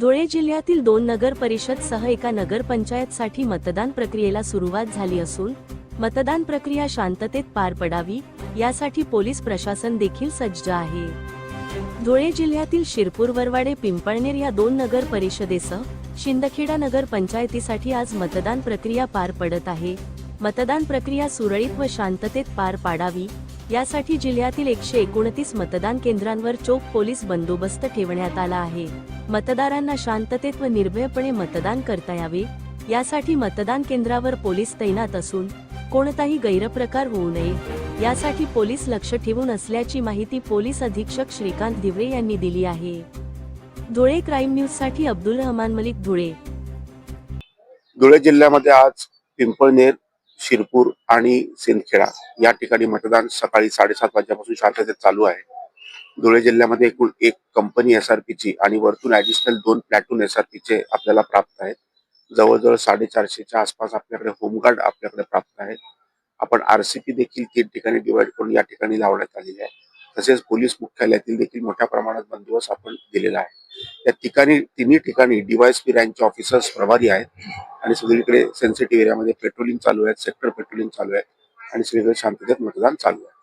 धुळे जिल्ह्यातील दोन नगर परिषद सह एका नगरपंचायतसाठी मतदान प्रक्रियेला सुरुवात झाली असून मतदान प्रक्रिया शांततेत पार पडावी यासाठी पोलीस प्रशासन देखील सज्ज आहे. धुळे जिल्ह्यातील शिरपूर वरवाडे पिंपळनेर या दोन नगर परिषदेसह शिंदखेडा नगर पंचायतीसाठी आज मतदान प्रक्रिया पार पडत आहे. मतदान प्रक्रिया सुरळीत व शांततेत पार पाडावी यासाठी जिल्ह्यातील एकशे एकोणतीस मतदान केंद्रांवर चोख पोलीस बंदोबस्त ठेवण्यात आला आहे. मतदारांना शांततेत व निर्भयपणे मतदान करता यावे. यासाठी मतदान केंद्रावर पोलीस तैनात असून कोणताही गैरप्रकार होऊ नये. यासाठी पोलीस लक्ष ठेवून असल्याची माहिती पोलीस अधीक्षक श्रीकांत दिवरे यांनी दिली आहे. धुळे क्राईम न्यूजसाठी अब्दुल रहमान मलिक धुळे. धुळे जिल्ह्यामध्ये आज पिंपळनेर शिरपूर आणि सिंदखेडा या ठिकाणी मतदान सकाळी साडेसात वाजल्यापासून शांततेत चालू आहे. धुळे जिल्ह्यामध्ये एकूण एक कंपनी एस आर ची आणि वरतून ऍडिशनल दोन प्लॅटून एस आर चे आपल्याला प्राप्त आहेत. जवळजवळ साडेचारशेच्या आसपास आपल्याकडे होमगार्ड आपल्याकडे प्राप्त आहेत. आपण आरसीपी देखील तीन ठिकाणी डिवाइड करून या ठिकाणी लावण्यात आलेली आहे. तसेच पोलीस मुख्यालयातील देखील मोठ्या प्रमाणात बंदोबस्त आपण दिलेला आहे. या ठिकाणी तिन्ही ठिकाणी डीवायएसपी रँकचे ऑफिसर्स प्रभारी आहेत. आणि सगळीकडे सेन्सिटिव्ह एरियामध्ये पेट्रोलिंग चालू आहे सेक्टर पेट्रोलिंग चालू आहे आणि सगळीकडे शांततेत मतदान चालू आहे.